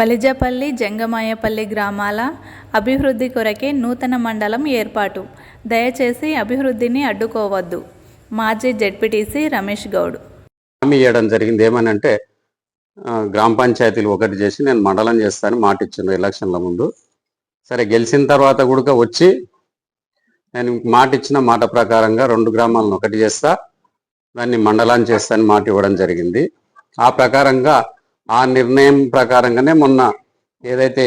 బలిజపల్లి జంగమాయపల్లి గ్రామాల అభివృద్ధి కొరకే నూతన మండలం ఏర్పాటు. దయచేసి అభివృద్ధిని అడ్డుకోవద్దు. మాజీ జడ్పీటీసీ రమేష్ గౌడ్. హామీ ఇవ్వడం జరిగింది. ఏమనంటే గ్రామ పంచాయతీలు ఒకటి చేసి నేను మండలం చేస్తాను మాట ఇచ్చాను ఎలక్షన్ల ముందు. సరే గెలిచిన తర్వాత కూడా వచ్చి నేను మాట ఇచ్చిన మాట ప్రకారంగా రెండు గ్రామాలను ఒకటి చేస్తా దాన్ని మండలాన్ని చేస్తాను మాట ఇవ్వడం జరిగింది. ఆ ప్రకారంగా ఆ నిర్ణయం ప్రకారంగానే మొన్న ఏదైతే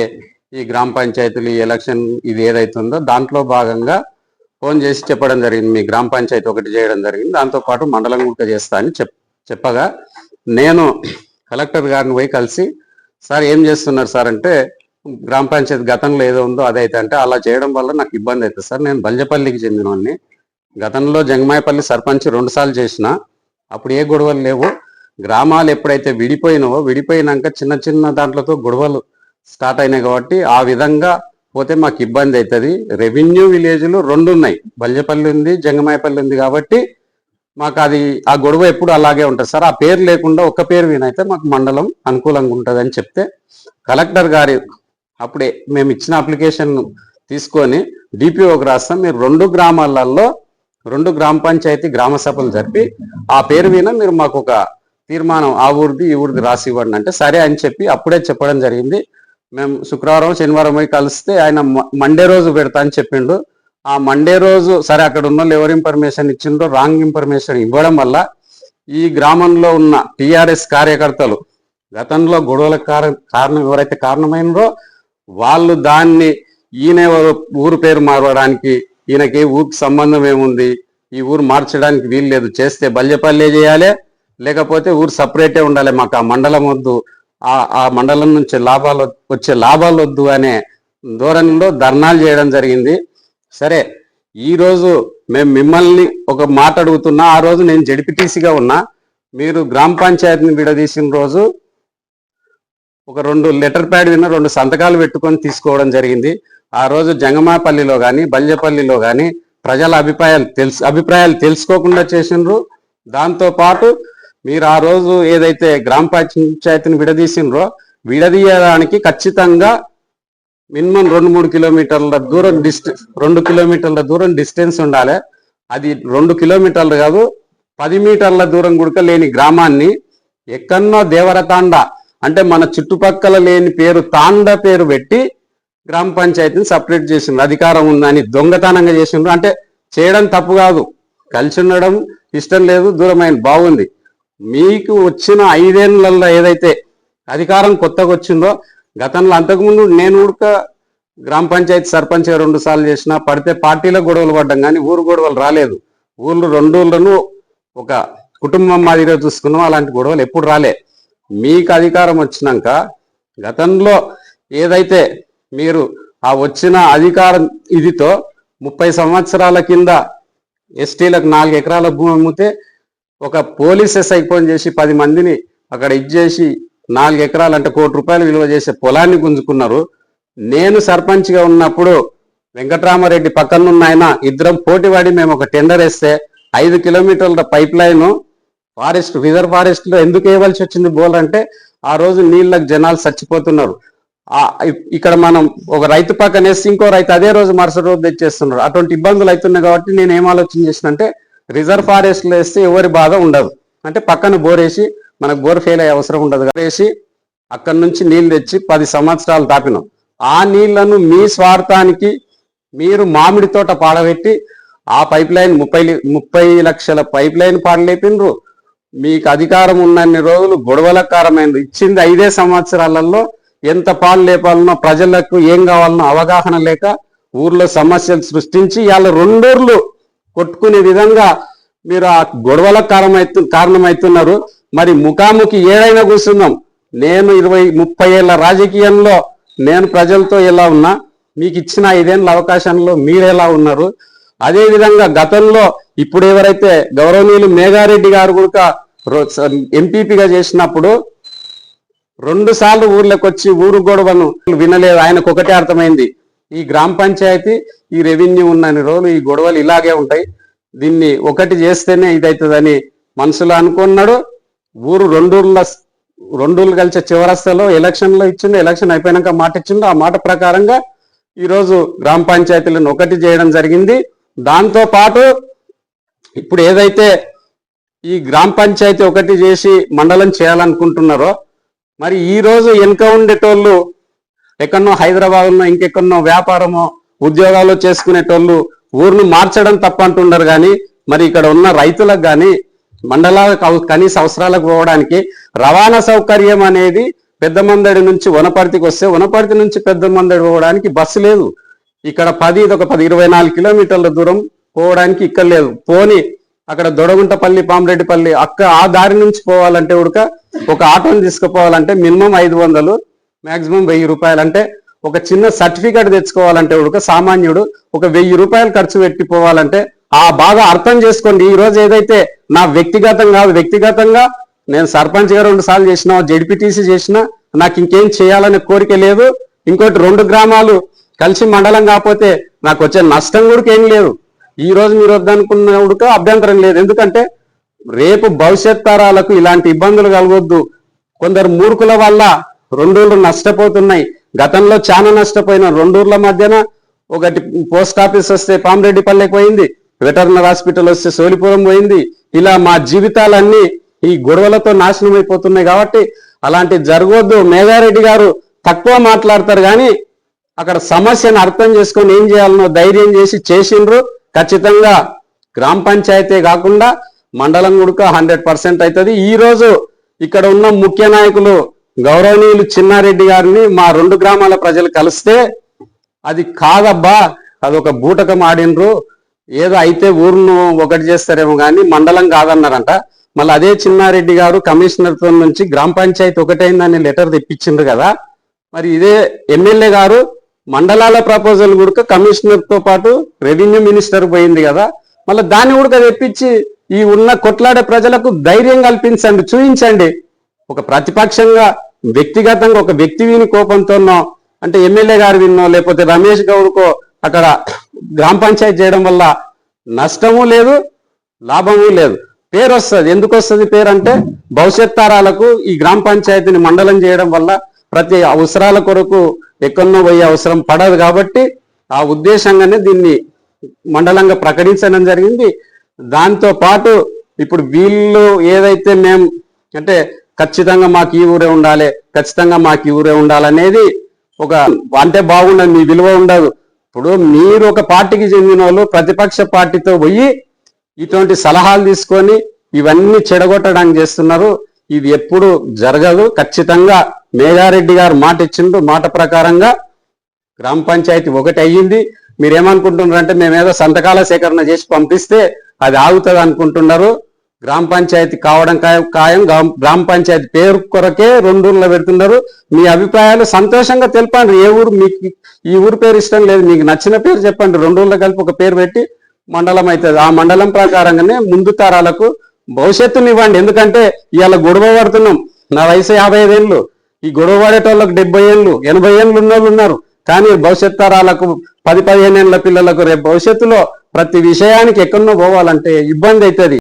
ఈ గ్రామ పంచాయతీలు ఈ ఎలక్షన్ ఇది ఏదైతుందో ఉందో దాంట్లో భాగంగా ఫోన్ చేసి చెప్పడం జరిగింది. మీ గ్రామ పంచాయతీ ఒకటి చేయడం జరిగింది. దాంతోపాటు మండలం కూడా చేస్తా అని చెప్ చెప్పగా నేను కలెక్టర్ గారిని పోయి కలిసి సార్ ఏం చేస్తున్నారు సార్? అంటే గ్రామ పంచాయతీ గతంలో ఏదో ఉందో అదైతే అంటే అలా చేయడం వల్ల నాకు ఇబ్బంది అవుతుంది సార్. నేను బల్జపల్లికి చెందినవాడిని. గతంలో జంగమాయపల్లి సర్పంచ్ రెండు సార్లు చేసిన అప్పుడు ఏ గొడవలు లేవు. గ్రామాలు ఎప్పుడైతే విడిపోయినావో విడిపోయినాక చిన్న చిన్న దాంట్లతో గొడవలు స్టార్ట్ అయినాయి కాబట్టి ఆ విధంగా పోతే మాకు ఇబ్బంది అవుతుంది రెవెన్యూ విలేజ్లు రెండు ఉన్నాయి. బల్జపల్లి ఉంది జంగమాయపల్లి ఉంది కాబట్టి మాకు అది ఆ గొడవ ఎప్పుడు అలాగే ఉంటుంది. సార్ ఆ పేరు లేకుండా ఒక్క పేరు వినైతే మాకు మండలం అనుకూలంగా ఉంటుంది అని చెప్తే కలెక్టర్ గారి అప్పుడే మేము ఇచ్చిన అప్లికేషన్ తీసుకొని డిపిఓకి రాస్తాం. మీరు రెండు గ్రామాలలో రెండు గ్రామ పంచాయతీ గ్రామ సభలు జరిపి ఆ పేరు మీద మీరు మాకు ఒక తీర్మానం ఆ ఊరిది ఈ ఊరిది రాసి ఇవ్వండి అంటే సరే అని చెప్పి అప్పుడే చెప్పడం జరిగింది. మేము శుక్రవారం శనివారం పోయి కలిస్తే ఆయన మ- మండే రోజు పెడతా అని చెప్పిండు. ఆ మండే రోజు సరే అక్కడ ఉన్న ఎవరు ఇన్ఫర్మేషన్ ఇచ్చిండ్రో రాంగ్ ఇన్ఫర్మేషన్ ఇవ్వడం వల్ల ఈ గ్రామంలో ఉన్న టిఆర్ఎస్ కార్యకర్తలు గతంలో గొడవలకు కారణం ఎవరైతే కారణమైనరో వాళ్ళు దాన్ని ఈయన ఊరు పేరు మారడానికి ఈయనకి ఊరికి సంబంధం ఏముంది ఈ ఊరు మార్చడానికి వీలు లేదు చేస్తే బల్లెపల్లి చేయాలి లేకపోతే ఊరు సపరేటే ఉండాలి మాకు ఆ మండలం వద్దు. ఆ ఆ మండలం నుంచి లాభాలు వచ్చే లాభాలు వద్దు అనే ధోరణిలో ధర్నాలు చేయడం జరిగింది. సరే ఈరోజు మేము మిమ్మల్ని ఒక మాట అడుగుతున్నా ఆ రోజు నేను జడిపిటీసీగా ఉన్నా మీరు గ్రామ పంచాయతీని విడదీసిన రోజు ఒక రెండు లెటర్ ప్యాడ్ విన్న రెండు సంతకాలు పెట్టుకొని తీసుకోవడం జరిగింది. ఆ రోజు జంగమాపల్లిలో కానీ బల్యపల్లిలో కానీ ప్రజల అభిప్రాయాలు తెలుసు అభిప్రాయాలు తెలుసుకోకుండా చేసిండ్రు. దాంతోపాటు మీరు ఆ రోజు ఏదైతే గ్రామ పంచాయతీని విడదీసిండ్రో విడదీయడానికి ఖచ్చితంగా మినిమం రెండు మూడు కిలోమీటర్ల దూరం డిస్టెన్స్ రెండు కిలోమీటర్ల దూరం డిస్టెన్స్ ఉండాలి. అది రెండు కిలోమీటర్లు కాదు పది మీటర్ల దూరం గుడక లేని గ్రామాన్ని ఎక్కన్నో దేవరతాండ అంటే మన చుట్టుపక్కల లేని పేరు తాండ పేరు పెట్టి గ్రామ పంచాయతీని సపరేట్ చేసిండ్రు. అధికారం ఉందని దొంగతనంగా చేసిండ్రు. అంటే చేయడం తప్పు కాదు. కలిసి ఉండడం ఇష్టం లేదు దూరమైన బాగుంది మీకు వచ్చిన ఐదేళ్ళలో ఏదైతే అధికారం కొత్తగా వచ్చిందో గతంలో అంతకుముందు నేను ఉడక గ్రామ పంచాయతీ సర్పంచ్ రెండు సార్లు చేసిన పడితే పార్టీలో గొడవలు పడ్డం కానీ ఊరు గొడవలు రాలేదు. ఊళ్ళు రెండు ఊళ్ళను ఒక కుటుంబం మాదిరిగా చూసుకున్నాం అలాంటి గొడవలు ఎప్పుడు రాలే. మీకు అధికారం వచ్చినాక గతంలో ఏదైతే మీరు ఆ వచ్చిన అధికారం ఇదితో ముప్పై సంవత్సరాల కింద ఎస్టీలకు నాలుగు ఎకరాల భూమి అమ్మితే ఒక పోలీస్ ఎస్ఐ ఫోన్ చేసి పది మందిని అక్కడ ఇచ్చేసి నాలుగు ఎకరాలు అంటే కోటి రూపాయలు విలువ చేసే పొలాన్ని గుంజుకున్నారు. నేను సర్పంచ్గా ఉన్నప్పుడు వెంకటరామారెడ్డి పక్కనున్న ఆయన ఇద్దరం పోటీపడి మేము ఒక టెండర్ వేస్తే ఐదు కిలోమీటర్ల పైప్ లైన్ ఫారెస్ట్ రిజర్వ్ ఫారెస్ట్లో ఎందుకు వేయవలసి వచ్చింది బోల్ అంటే ఆ రోజు నీళ్ళకి జనాలు చచ్చిపోతున్నారు. ఇక్కడ మనం ఒక రైతు పక్కన వేసి ఇంకో రైతు అదే రోజు మరుసటి రోజు తెచ్చేస్తున్నారు. అటువంటి ఇబ్బందులు అవుతున్నాయి కాబట్టి నేను ఏం ఆలోచన చేసిన అంటే రిజర్వ్ ఫారెస్ట్లో వేస్తే ఎవరి బాధ ఉండదు. అంటే పక్కన బోరేసి మనకు బోర్ ఫెయిల్ అయ్యే అవసరం ఉండదు. కాబట్టి వేసి అక్కడి నుంచి నీళ్ళు తెచ్చి పది సంవత్సరాలు తాపినాం. ఆ నీళ్ళను మీ స్వార్థానికి మీరు మామిడి తోట పాడబెట్టి ఆ పైప్ లైన్ ముప్పై ముప్పై లక్షల పైప్ లైన్ పాడలేపినరు మీకు అధికారం ఉన్నన్ని రోజులు గొడవలకారమైనది ఇచ్చింది ఐదే సంవత్సరాలలో ఎంత పాలు లేపాలనో ప్రజలకు ఏం కావాలనో అవగాహన లేక ఊర్లో సమస్యలు సృష్టించి ఇవాళ రెండూర్లు కొట్టుకునే విధంగా మీరు ఆ గొడవలకు కారణమైతు కారణమవుతున్నారు మరి ముఖాముఖి ఏడైనా కూర్చుందాం నేను ఇరవై ముప్పై ఏళ్ళ రాజకీయంలో నేను ప్రజలతో ఎలా ఉన్నా మీకు ఇచ్చిన ఐదేళ్ళ అవకాశంలో మీరు ఎలా ఉన్నారు. అదేవిధంగా గతంలో ఇప్పుడు ఎవరైతే గౌరవనీయులు మేఘారెడ్డి గారు కూడా ఎంపీపీగా చేసినప్పుడు రెండు సార్లు ఊర్లోకి వచ్చి ఊరు గొడవను వినలేదు. ఆయనకు ఒకటే అర్థమైంది. ఈ గ్రామ పంచాయతీ ఈ రెవెన్యూ ఉన్న రోజులు ఈ గొడవలు ఇలాగే ఉంటాయి. దీన్ని ఒకటి చేస్తేనే ఇదవుతుందని మనసులో అనుకున్నాడు. ఊరు రెండూర్ల రెండు రోజులు కలిసే చివరస్తలో ఎలక్షన్లో ఇచ్చిండు ఎలక్షన్ అయిపోయినాక మాట ఇచ్చిండు. ఆ మాట ప్రకారంగా ఈరోజు గ్రామ పంచాయతీలను ఒకటి చేయడం జరిగింది. దాంతో పాటు ఇప్పుడు ఏదైతే ఈ గ్రామ పంచాయతీ ఒకటి చేసి మండలం చేయాలనుకుంటున్నారో మరి ఈరోజు వెనుక ఉండేటోళ్ళు ఎక్కడనో హైదరాబాద్లో ఇంకెక్కడనో వ్యాపారమో ఉద్యోగాలు చేసుకునేటోళ్ళు ఊరిని మార్చడం తప్ప అంటున్నారు కానీ మరి ఇక్కడ ఉన్న రైతులకు కానీ మండలాలకు కనీస అవసరాలకు పోవడానికి రవాణా సౌకర్యం అనేది పెద్ద మందడి నుంచి వనపర్తికి వస్తే వనపర్తి నుంచి పెద్ద మందడి పోవడానికి బస్సు లేదు. ఇక్కడ పది ఇది ఒక పది ఇరవై నాలుగు కిలోమీటర్ల దూరం పోవడానికి ఇక్కడ లేదు. పోని అక్కడ దొడగుంటపల్లి పామరెడ్డిపల్లి అక్క ఆ దారి నుంచి పోవాలంటే ఉడక ఒక ఆటోని తీసుకుపోవాలంటే మినిమం ఐదు వందలు మాక్సిమం వెయ్యి రూపాయలు అంటే ఒక చిన్న సర్టిఫికేట్ తెచ్చుకోవాలంటే ఉడక సామాన్యుడు ఒక వెయ్యి రూపాయలు ఖర్చు పెట్టి పోవాలంటే ఆ బాగా అర్థం చేసుకోండి. ఈ రోజు ఏదైతే నా వ్యక్తిగతం కాదు వ్యక్తిగతంగా నేను సర్పంచ్గా రెండు సార్లు చేసిన జడిపిటీసీ చేసిన నాకు ఇంకేం చేయాలనే కోరిక లేదు. ఇంకోటి రెండు గ్రామాలు కలిసి మండలం కాకపోతే నాకు వచ్చే నష్టం కూడా ఏం లేదు. ఈ రోజు మీరు వద్దనుకున్న ఉడక అభ్యంతరం లేదు. ఎందుకంటే రేపు భవిష్యత్ తరాలకు ఇలాంటి ఇబ్బందులు కలగొద్దు. కొందరు మూర్ఖుల వల్ల రెండూళ్ళు నష్టపోతున్నాయి. గతంలో చాలా నష్టపోయిన. రెండూర్ల మధ్యన ఒకటి పోస్ట్ ఆఫీస్ వస్తే పామరెడ్డిపల్లెకి పోయింది. వెటర్నరీ హాస్పిటల్ వస్తే సోలిపురం పోయింది. ఇలా మా జీవితాలన్నీ ఈ గొడవలతో నాశనం అయిపోతున్నాయి కాబట్టి అలాంటి జరగవద్దు మేఘారెడ్డి గారు తక్కువ మాట్లాడతారు కానీ అక్కడ సమస్యను అర్థం చేసుకొని ఏం చేయాలనో ధైర్యం చేసి చేసిండ్రు. ఖచ్చితంగా గ్రామ పంచాయతీ కాకుండా మండలం కూడా హండ్రెడ్ పర్సెంట్ అవుతుంది. ఈ రోజు ఇక్కడ ఉన్న ముఖ్య నాయకులు గౌరవనీయులు చిన్నారెడ్డి గారిని మా రెండు గ్రామాల ప్రజలు కలిస్తే అది కాదబ్బా అదొక బూటకం ఆడినరు ఏదో అయితే ఊరును ఒకటి చేస్తారేమో కానీ మండలం కాదన్నారంట. మళ్ళీ అదే చిన్నారెడ్డి గారు కమిషనర్తో నుంచి గ్రామ పంచాయతీ ఒకటైందని లెటర్ తెప్పించిండ్రు కదా. మరి ఇదే ఎమ్మెల్యే గారు మండలాల ప్రపోజల్ కూడా కమిషనర్తో పాటు రెవెన్యూ మినిస్టర్ పోయింది కదా. మళ్ళీ దాన్ని కూడా తెప్పించి ఈ ఉన్న కొట్లాడే ప్రజలకు ధైర్యం కల్పించండి చూపించండి ఒక ప్రతిపక్షంగా వ్యక్తిగతంగా ఒక వ్యక్తి విని కోపంతోనో అంటే ఎమ్మెల్యే గారు విన్నో లేకపోతే రమేష్ గౌడ్కో అక్కడ గ్రామ పంచాయతీ చేయడం వల్ల నష్టము లేదు లాభము లేదు. పేరు వస్తుంది ఎందుకు వస్తుంది పేరు అంటే భవిష్యత్ తరాలకు ఈ గ్రామ పంచాయతీని మండలం చేయడం వల్ల ప్రతి అవసరాల కొరకు ఎక్కడో పోయే అవసరం పడదు కాబట్టి ఆ ఉద్దేశంగానే దీన్ని మండలంగా ప్రకటించడం జరిగింది. దాంతో పాటు ఇప్పుడు వీళ్ళు ఏదైతే మేము అంటే ఖచ్చితంగా మాకు ఈ ఊరే ఉండాలి ఖచ్చితంగా మాకు ఈ ఊరే ఉండాలనేది ఒక అంటే బాగుండదు మీ విలువ ఉండదు. ఇప్పుడు మీరు ఒక పార్టీకి చెందిన వాళ్ళు ప్రతిపక్ష పార్టీతో పోయి ఇటువంటి సలహాలు తీసుకొని ఇవన్నీ చెడగొట్టడానికి చేస్తున్నారు. ఇది ఎప్పుడు జరగదు. ఖచ్చితంగా మేఘారెడ్డి గారు మాట ఇచ్చిండు. మాట ప్రకారంగా గ్రామ పంచాయతీ ఒకటి అయ్యింది. మీరేమనుకుంటున్నారంటే మేమేదో సంతకాల సేకరణ చేసి పంపిస్తే అది ఆగుతుంది అనుకుంటున్నారు. గ్రామ పంచాయతీ కావడం ఖాయం- ఖాయం. గ్రామ- పంచాయతీ పేరు కొరకే రెండు ఊర్లో పెడుతున్నారు. మీ అభిప్రాయాలు సంతోషంగా తెలపండి. ఏ ఊరు మీకు ఈ ఊరు పేరు ఇష్టం లేదు. మీకు నచ్చిన పేరు చెప్పండి. రెండు ఊర్లో కలిపి ఒక పేరు పెట్టి మండలం అవుతుంది. ఆ మండలం ప్రకారంగానే ముందు తరాలకు భవిష్యత్తుని ఇవ్వండి. ఎందుకంటే ఇవాళ గొడవ పడుతున్నాం. నా వయసు యాభై ఐదేళ్ళు ఈ గొడవ పడేటోళ్ళకు డెబ్బై ఏళ్ళు ఎనభై ఏళ్ళు ఉన్న వాళ్ళు ఉన్నారు. కానీ భవిష్యత్ తరాలకు పది పదిహేను ఏళ్ళ పిల్లలకు రేపు భవిష్యత్తులో ప్రతి విషయానికి ఎక్కడో పోవాలంటే ఇబ్బంది అవుతుంది.